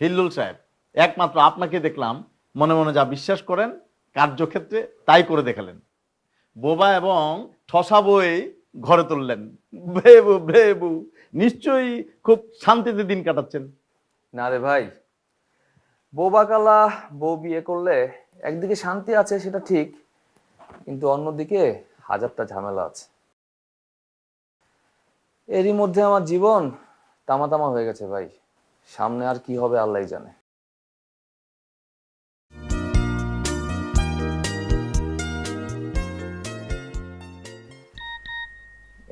হিল্লুল সাহেব, একমাত্র আপনাকে দেখলাম, মনে মনে যা বিশ্বাস করেন, কার্যক্ষেত্রে তাই করে দেখালেন। বোবা এবং ঠসা বই ঘরে তুললেন। ভেবু ভেবু, নিশ্চয়ই খুব শান্তিতে দিন কাটাচ্ছেন। না রে ভাই বৌবাকালা বউ বিয়ে করলে একদিকে শান্তি আছে সেটা ঠিক, কিন্তু অন্যদিকে হাজারটা ঝামেলা আছে। এরই মধ্যে আমার জীবন তামা তামা হয়ে গেছে ভাই। সামনে আর কি হবে আল্লাহ জানে।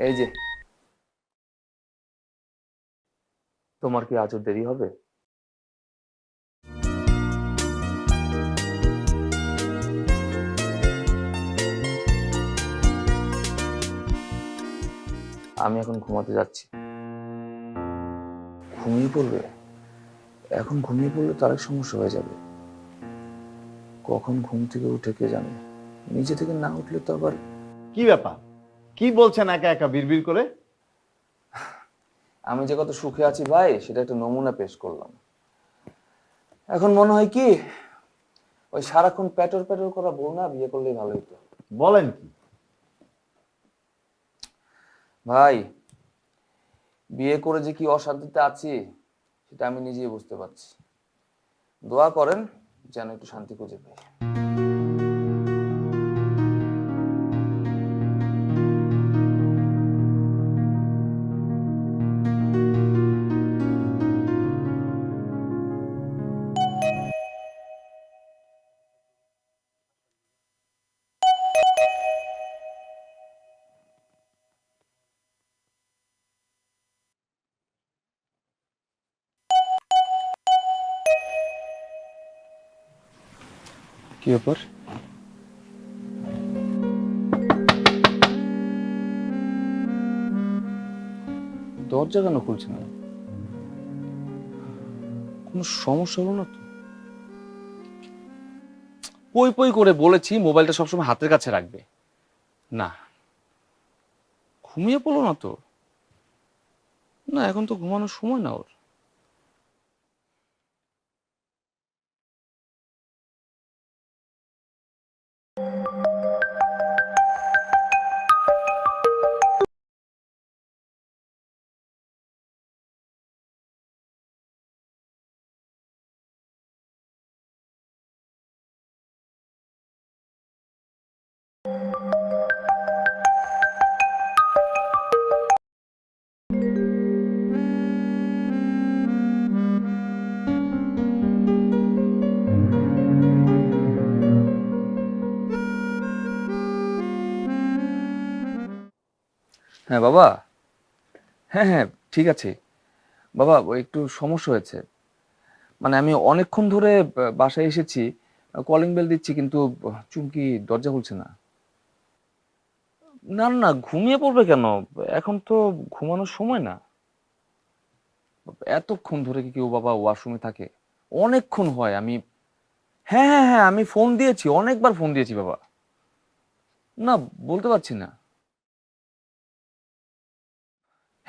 এই যে, তোমার কি আজও দেরি হবে? আমি এখন ঘুমাতে যাচ্ছি। ঘুমিয়ে পড়বে? এখন ঘুমিয়ে পড়লে তার এক সমস্যা হয়ে যাবে। কখন ঘুম থেকে উঠে কে জানে? নিজে থেকে না উঠলে তো আবার কি ব্যাপার? কি বলছেন একা একা বিড়বিড় করে? আমি যে কত সুখে আছি ভাই সেটা একটা নমুনা পেশ করলাম। এখন মনে হয় কি ওই সারাক্ষণ প্যাটর প্যাটর করা বউ না বিয়ে করলেই ভালো হতো বলেন কি? ভাই বিয়ে করে যে কি অশান্তিতে আছি সেটা আমি নিজেই বুঝতে পারছি। দোয়া করেন যেন একটু শান্তি খুঁজে পাই। কি ব্যাপার? দরজা কেন খুলছে না? কোনো সমস্যা হলো না তো? পই পই করে বলেছি, মোবাইলটা সবসময় হাতের কাছে রাখবে। না। ঘুমিয়ে পড়ল না তো? না, এখন তো ঘুমানোর সময় না ওর। হ্যাঁ বাবা। হ্যাঁ হ্যাঁ ঠিক আছে। বাবা, একটু সমস্যা হয়েছে। মানে আমি অনেকক্ষণ ধরে বাসায় এসেছি। কলিং বেল দিচ্ছি, কিন্তু চুমকি দরজা খুলছে না। না না, ঘুমিয়ে পড়বে কেন? এখন তো ঘুমানোর সময় না। এতক্ষণ ধরে কি কেউ বাবা ওয়াশরুমে থাকে? অনেকক্ষণ হয়, আমি হ্যাঁ হ্যাঁ হ্যাঁ আমি ফোন দিয়েছি, অনেকবার ফোন দিয়েছি বাবা। না, বলতে পারছি না।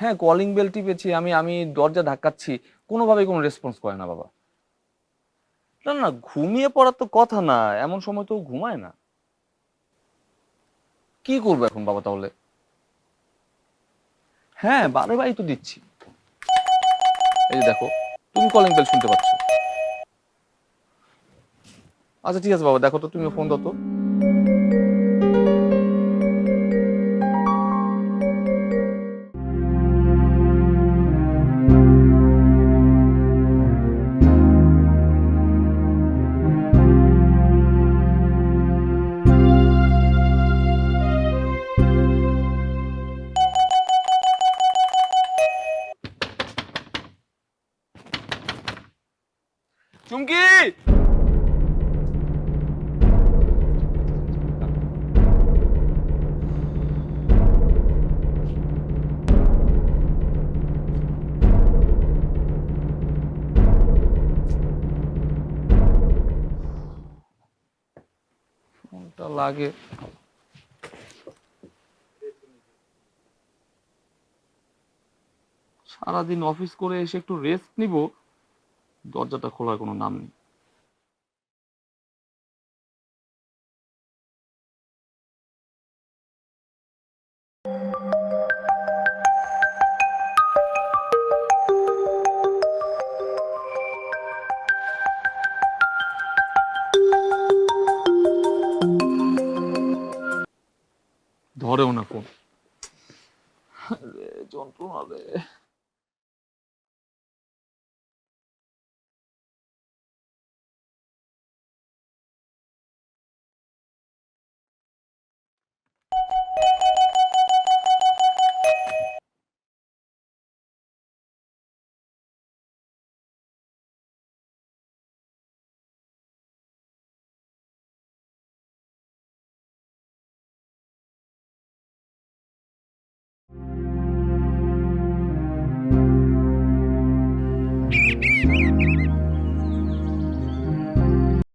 হ্যাঁ কলিং বেল টিপেছি, আমি আমি দরজা ধাক্কাচ্ছি কোনোভাবেই কোনো রেসপন্স করে না বাবা। না না, ঘুমিয়ে পড়ার তো কথা না, এমন সময় তো ঘুমায় না। কি করব এখন বাবা তাহলে? হ্যাঁ বারে বারে তো দিচ্ছি। এই যে দেখো, তুমি কলিং বেল শুনতে পাচ্ছ। আচ্ছা ঠিক আছে বাবা, দেখো তো তুমি ফোন দাও তো। লাগে। সারাদিন অফিস করে এসে একটু রেস্ট নিব। দরজাটা খোলার কোনো নাম নেই। ধরেও না কোন। যন্ত্রণা রে।